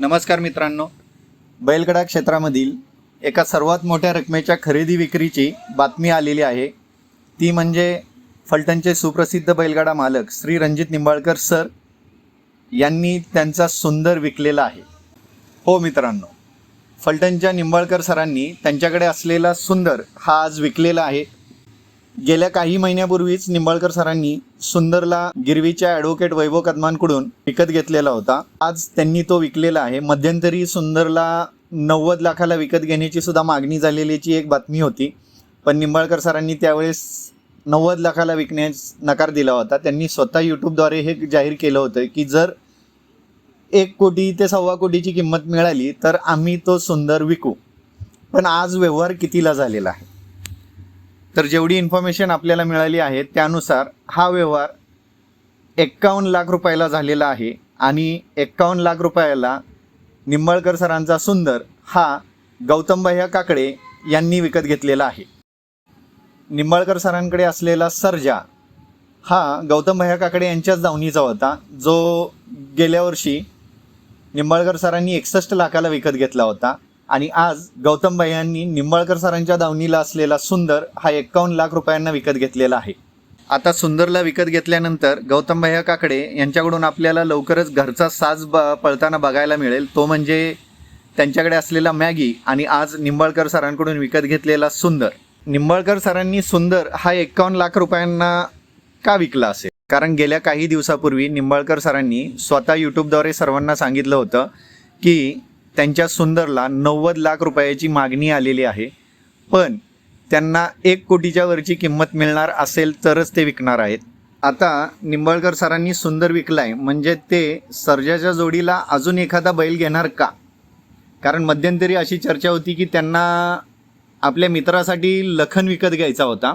नमस्कार मित्रांनो. बैलगडा क्षेत्रामधील एका सर्वात मोठ्या रकमेच्या खरेदी विक्रीची बातमी आलेली आहे. ती म्हणजे फलटणचे सुप्रसिद्ध बैलगाडा मालक श्री रणजित निंबाळकर सर यांनी त्यांचा सुंदर विकलेला आहे. हो मित्रांनो फलटणच्या निंबाळकर सरांनी त्यांच्याकडे असलेला सुंदर हा आज विकलेला आहे. गेल्या काही महिन्यापूर्वीच निंबाळकर सरांनी सुंदरला गिरवीच्या ॲडव्होकेट वैभव कदमांकडून विकत घेतलेला होता. आज त्यांनी तो विकलेला आहे. मध्यंतरी सुंदरला नव्वद लाखाला विकत घेण्याची सुद्धा मागणी झालेलीची एक बातमी होती. पण निंबाळकर सरांनी त्यावेळेस नव्वद लाखाला विकण्यास नकार दिला होता. त्यांनी स्वतः यूट्यूबद्वारे हे जाहीर केलं होतं की जर एक कोटी ते सव्वा कोटीची किंमत मिळाली तर आम्ही तो सुंदर विकू. पण आज व्यवहार कितीला झालेला आहे? तर जेवढी इन्फॉर्मेशन आपल्याला मिळाली आहे त्यानुसार हा व्यवहार एक्कावन्न लाख रुपयाला झालेला आहे आणि एक्कावन्न लाख रुपयाला निंबाळकर सरांचा सुंदर हा गौतम काकडे यांनी विकत घेतलेला आहे. निंबाळकर सरांकडे असलेला सर्जा हा गौतमभैया काकडे यांच्याच दावणीचा होता. जो गेल्या वर्षी निंबाळकर सरांनी एकसष्ट लाखाला विकत घेतला होता. आणि आज गौतम भैयांनी निंबाळकर सरांच्या दावणीला असलेला सुंदर हा एक्कावन्न लाख रुपयांना विकत घेतलेला आहे. आता सुंदरला विकत घेतल्यानंतर गौतम भैया काकडे यांच्याकडून आपल्याला लवकरच घरचा साज ब पळताना बघायला मिळेल. तो म्हणजे त्यांच्याकडे असलेला मॅगी आणि आज निंबाळकर सरांकडून विकत घेतलेला सुंदर. निंबाळकर सरांनी सुंदर हा एक्कावन्न लाख रुपयांना का विकला असेल? कारण गेल्या काही दिवसापूर्वी निंबाळकर सरांनी स्वतः यूट्यूबद्वारे सर्वांना सांगितलं होतं की त्यांच्या सुंदरला नव्वद लाख रुपयाची मागणी आलेली आहे. पण त्यांना एक कोटीच्या वरची किंमत मिळणार असेल तरच ते विकणार आहेत. आता निंबाळकर सरांनी सुंदर विकलाय म्हणजे ते सर्जाच्या जोडीला अजून एखादा बैल घेणार का? कारण मध्यंतरी अशी चर्चा होती की त्यांना आपल्या मित्रासाठी लखन विकत घ्यायचा होता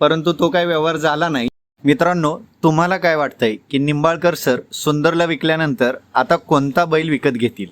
परंतु तो काय व्यवहार झाला नाही. मित्रांनो तुम्हाला काय वाटतंय की निंबाळकर सर सुंदरला विकल्यानंतर आता कोणता बैल विकत घेतील?